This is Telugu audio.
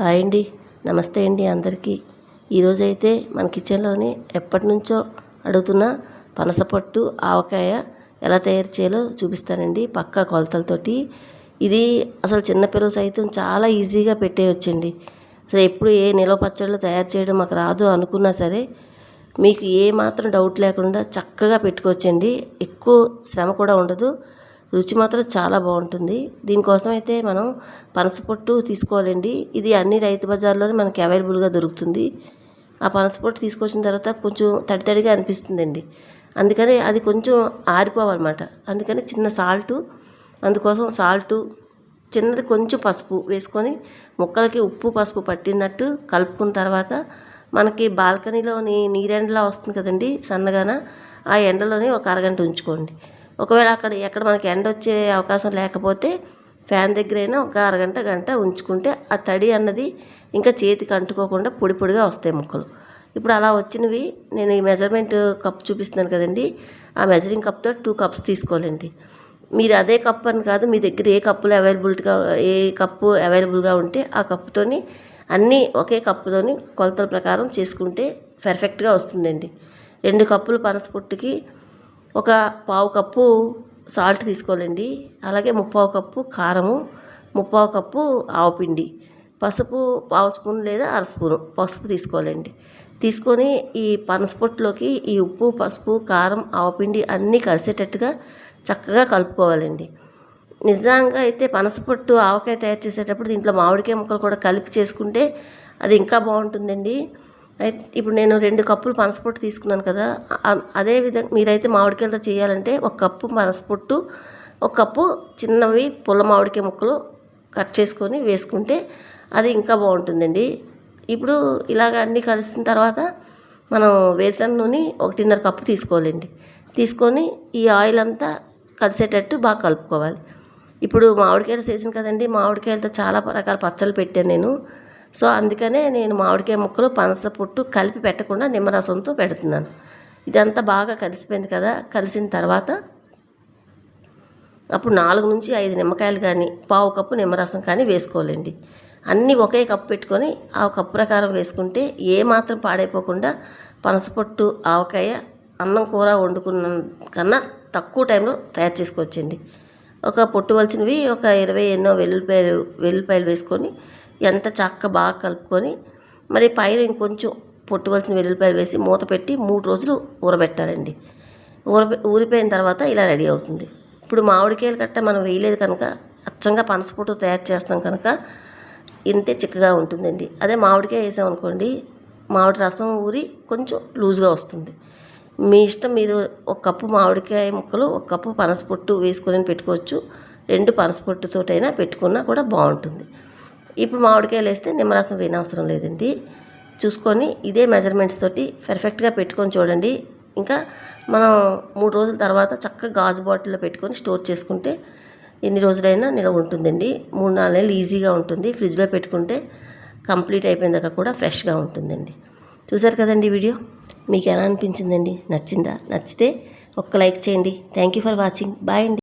హాయ్ అండి. నమస్తే అండి అందరికీ. ఈరోజైతే మన కిచెన్లోని ఎప్పటి నుంచో అడుగుతున్న పనసపట్టు ఆవకాయ ఎలా తయారు చేయాలో చూపిస్తానండి పక్కా కొలతలతోటి. ఇది అసలు చిన్నపిల్లలు సైతం చాలా ఈజీగా పెట్టేయొచ్చండి. అసలు ఎప్పుడు ఏ నిల్వ పచ్చళ్ళు తయారు చేయడం మాకు రాదు అనుకున్నా సరే మీకు ఏ మాత్రం డౌట్ లేకుండా చక్కగా పెట్టుకోవచ్చండి. ఎక్కువ శ్రమ కూడా ఉండదు. రుచి మాత్రం చాలా బాగుంటుంది. దీనికోసం అయితే మనం పనసపొట్టు తీసుకోవాలండి. ఇది అన్ని రైతు బజార్లోనే మనకి అవైలబుల్గా దొరుకుతుంది. ఆ పనసపొట్టు తీసుకొచ్చిన తర్వాత కొంచెం తడి తడిగా అనిపిస్తుందండి. అందుకని అది కొంచెం ఆరిపోవాలన్నమాట. అందుకని చిన్న సాల్టు అందుకోసం సాల్టు చిన్నది కొంచెం పసుపు వేసుకొని ముక్కలకి ఉప్పు పసుపు పట్టినట్టు కలుపుకున్న తర్వాత మనకి బాల్కనీలోని నీరెండలా వస్తుంది కదండి సన్నగాన ఆ ఎండలోనే ఒక అరగంట ఉంచుకోండి. ఒకవేళ అక్కడ ఎక్కడ మనకి ఎండ వచ్చే అవకాశం లేకపోతే ఫ్యాన్ దగ్గరైనా ఒక అరగంట గంట ఉంచుకుంటే ఆ తడి అన్నది ఇంకా చేతికి అంటుకోకుండా పొడి పొడిగా వస్తాయి ముక్కలు. ఇప్పుడు అలా వచ్చినవి నేను ఈ మెజర్మెంట్ కప్ చూపిస్తున్నాను కదండి. ఆ మెజరింగ్ కప్తో టూ కప్స్ తీసుకోవాలండి. మీరు అదే కప్ అని కాదు మీ దగ్గర ఏ కప్పులు అవైలబిలిటీగా ఏ కప్పు అవైలబుల్గా ఉంటే ఆ కప్పుతోని అన్నీ ఒకే కప్పుతోని కొలతల ప్రకారం చేసుకుంటే పర్ఫెక్ట్గా వస్తుందండి. రెండు కప్పులు పనసపొట్టుకి ఒక పావు కప్పు సాల్ట్ తీసుకోవాలండి. అలాగే ముప్పావు కప్పు కారము ముప్పావు కప్పు ఆవపిండి పసుపు పావు స్పూన్ లేదా అర స్పూను పసుపు తీసుకోవాలండి. తీసుకొని ఈ పనసపొట్టులోకి ఈ ఉప్పు పసుపు కారం ఆవపిండి అన్నీ కలిసేటట్టుగా చక్కగా కలుపుకోవాలండి. నిజంగా అయితే పనసపొట్టు ఆవకాయ తయారు చేసేటప్పుడు దీంట్లో మామిడికాయ ముక్కలు కూడా కలిపి చేసుకుంటే అది ఇంకా బాగుంటుందండి. అయితే ఇప్పుడు నేను రెండు కప్పులు పనసపొట్టు తీసుకున్నాను కదా అదే విధంగా మీరైతే మామిడికాయలతో చేయాలంటే ఒక కప్పు పనసపొట్టు ఒక కప్పు చిన్నవి పుల్ల మామిడికాయ ముక్కలు కట్ చేసుకొని వేసుకుంటే అది ఇంకా బాగుంటుందండి. ఇప్పుడు ఇలాగ అన్నీ కలిసిన తర్వాత మనం వేసన నూనె ఒకటిన్నర కప్పు తీసుకోవాలండి. తీసుకొని ఈ ఆయిల్ అంతా కలిసేటట్టు బాగా కలుపుకోవాలి. ఇప్పుడు మామిడికాయలు చేసాను కదండి మామిడికాయలతో చాలా రకాల పచ్చళ్ళు పెట్టాను నేను. సో అందుకనే నేను మామిడికాయ ముక్కలు పనస పొట్టు కలిపి పెట్టకుండా నిమ్మరసంతో పెడుతున్నాను. ఇదంతా బాగా కలిసిపోయింది కదా కలిసిన తర్వాత అప్పుడు నాలుగు నుంచి ఐదు నిమ్మకాయలు కానీ పావు కప్పు నిమ్మరసం కానీ వేసుకోవాలండి. అన్నీ ఒకే కప్పు పెట్టుకొని ఆ కప్పు ప్రకారం వేసుకుంటే ఏ మాత్రం పాడైపోకుండా పనసపొట్టు ఆవకాయ అన్నం కూర వండుకున్న కన్నా తక్కువ టైంలో తయారు చేసుకోవచ్చండి. ఒక పొట్టు వలసినవి ఒక ఇరవై ఎన్నో వెల్లుల్లిపాయలు వెల్లుల్లిపాయలు వేసుకొని ఎంత చక్క బాగా కలుపుకొని మరి పైన ఇంకొంచెం పొట్టు వెల్లుల్లిపాయలు వేసి మూత పెట్టి మూడు రోజులు ఊరబెట్టాలండి. ఊర ఊరిపోయిన తర్వాత ఇలా రెడీ అవుతుంది. ఇప్పుడు మామిడికాయలు కట్ట మనం వేయలేదు కనుక అచ్చంగా పనసపొట్టు తయారు చేస్తాం కనుక ఇంతే చిక్కగా ఉంటుందండి. అదే మామిడికాయ వేసాం అనుకోండి మామిడి రసం ఊరి కొంచెం లూజ్గా వస్తుంది. మీ ఇష్టం మీరు ఒక కప్పు మామిడికాయ ముక్కలు ఒక కప్పు పనసపొట్టు వేసుకొని పెట్టుకోవచ్చు. రెండు పనసపొట్టుతోటైనా పెట్టుకున్నా కూడా బాగుంటుంది. ఇప్పుడు మామిడికాయలు వేస్తే నిమ్మరసం వేయనవసరం లేదండి. చూసుకొని ఇదే మెజర్మెంట్స్ తోటి పర్ఫెక్ట్గా పెట్టుకొని చూడండి. ఇంకా మనం మూడు రోజుల తర్వాత చక్కగా గాజు బాటిల్లో పెట్టుకొని స్టోర్ చేసుకుంటే ఎన్ని రోజులైనా నిలవ ఉంటుందండి. మూడు నాలుగు నెలలు ఈజీగా ఉంటుంది. ఫ్రిడ్జ్లో పెట్టుకుంటే కంప్లీట్ అయిపోయిందాక కూడా ఫ్రెష్గా ఉంటుందండి. చూసారు కదండి వీడియో? మీకు ఎలా అనిపించిందండి? నచ్చిందా? నచ్చితే ఒక్క లైక్ చేయండి. Thank you for watching bye అండి.